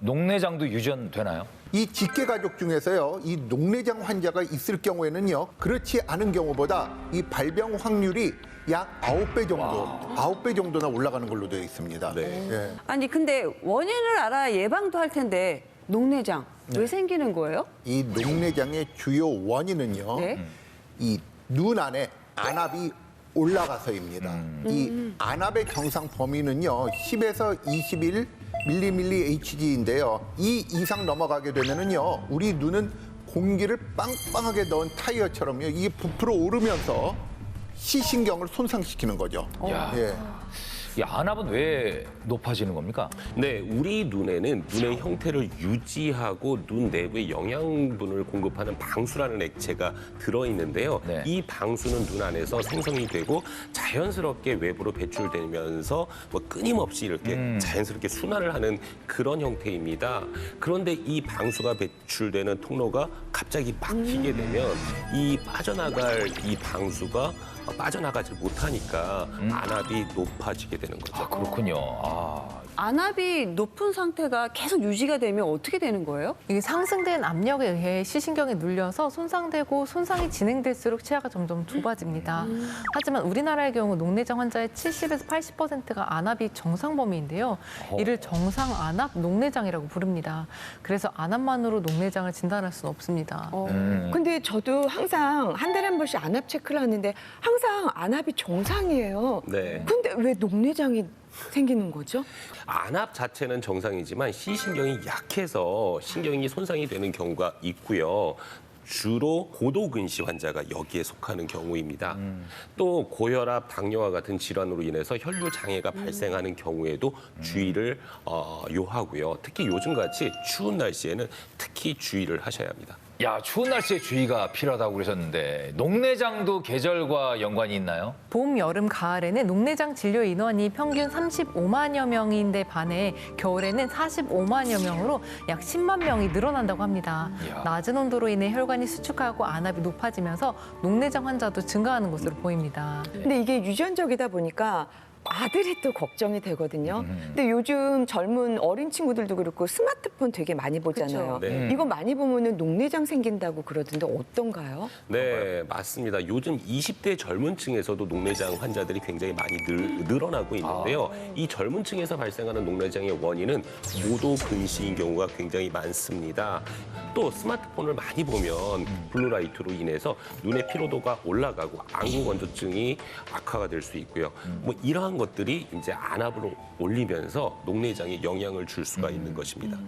녹내장도 유전되나요? 이 직계 가족 중에서요, 이 녹내장 환자가 있을 경우에는요, 그렇지 않은 경우보다 이 발병 확률이 약 아홉 배 정도, 아홉 배 정도나 올라가는 걸로 되어 있습니다. 예. 아니 근데 원인을 알아야 예방도 할 텐데 녹내장 왜 생기는 거예요? 이 녹내장의 주요 원인은요, 네. 이 눈 안에 안압이 올라가서입니다. 이 안압의 정상 범위는요, 10에서 21 mmHg인데요. 이 이상 넘어가게 되면은요, 우리 눈은 공기를 빵빵하게 넣은 타이어처럼요, 이게 부풀어 오르면서 시신경을 손상시키는 거죠. 야. 예. 이 안압은 왜 높아지는 겁니까? 네, 우리 눈에는 눈의 형태를 유지하고 눈 내부에 영양분을 공급하는 방수라는 액체가 들어있는데요. 네. 이 방수는 눈 안에서 생성이 되고 자연스럽게 외부로 배출되면서 뭐 끊임없이 이렇게 자연스럽게 순환을 하는 그런 형태입니다. 그런데 이 방수가 배출되는 통로가 갑자기 막히게 되면 이 빠져나갈 이 방수가 빠져나가지 못하니까 안압이 높아지게 되는 거죠. 아, 그렇군요. 아, 안압이 높은 상태가 계속 유지가 되면 어떻게 되는 거예요? 이게 상승된 압력에 의해 시신경이 눌려서 손상되고 손상이 진행될수록 치아가 점점 좁아집니다. 하지만 우리나라의 경우 녹내장 환자의 70에서 80%가 안압이 정상 범위인데요. 이를 정상 안압 녹내장이라고 부릅니다. 그래서 안압만으로 녹내장을 진단할 수는 없습니다. 음. 근데 저도 항상 한 달에 한 번씩 안압 체크를 하는데 항상 안압이 정상이에요. 네. 근데 왜 녹내장이 생기는 거죠? 안압 자체는 정상이지만 시신경이 약해서 신경이 손상이 되는 경우가 있고요. 주로 고도근시 환자가 여기에 속하는 경우입니다. 또 고혈압, 당뇨와 같은 질환으로 인해서 혈류 장애가 발생하는 경우에도 주의를 어, 요하고요. 특히 요즘같이 추운 날씨에는 특히 주의를 하셔야 합니다. 야 추운 날씨에 주의가 필요하다고 그러셨는데 녹내장도 계절과 연관이 있나요? 봄, 여름, 가을에는 녹내장 진료 인원이 평균 35만여 명인데 반해 겨울에는 45만여 명으로 약 10만 명이 늘어난다고 합니다. 이야. 낮은 온도로 인해 혈관이 수축하고 안압이 높아지면서 녹내장 환자도 증가하는 것으로 보입니다. 근데 이게 유전적이다 보니까 아들이 또 걱정이 되거든요. 근데 요즘 젊은 어린 친구들도 그렇고 스마트폰 되게 많이 보잖아요. 그쵸. 네. 이거 많이 보면은 녹내장 생긴다고 그러던데 어떤가요? 네, 맞습니다. 요즘 20대 젊은 층에서도 녹내장 환자들이 굉장히 많이 늘, 늘어나고 있는데요. 이 젊은 층에서 발생하는 녹내장의 원인은 고도 근시인 경우가 굉장히 많습니다. 또 스마트폰을 많이 보면 블루라이트로 인해서 눈의 피로도가 올라가고 안구 건조증이 악화가 될 수 있고요. 뭐 이러한 것들이 이제 안압으로 올리면서 녹내장에 영향을 줄 수가 있는 것입니다.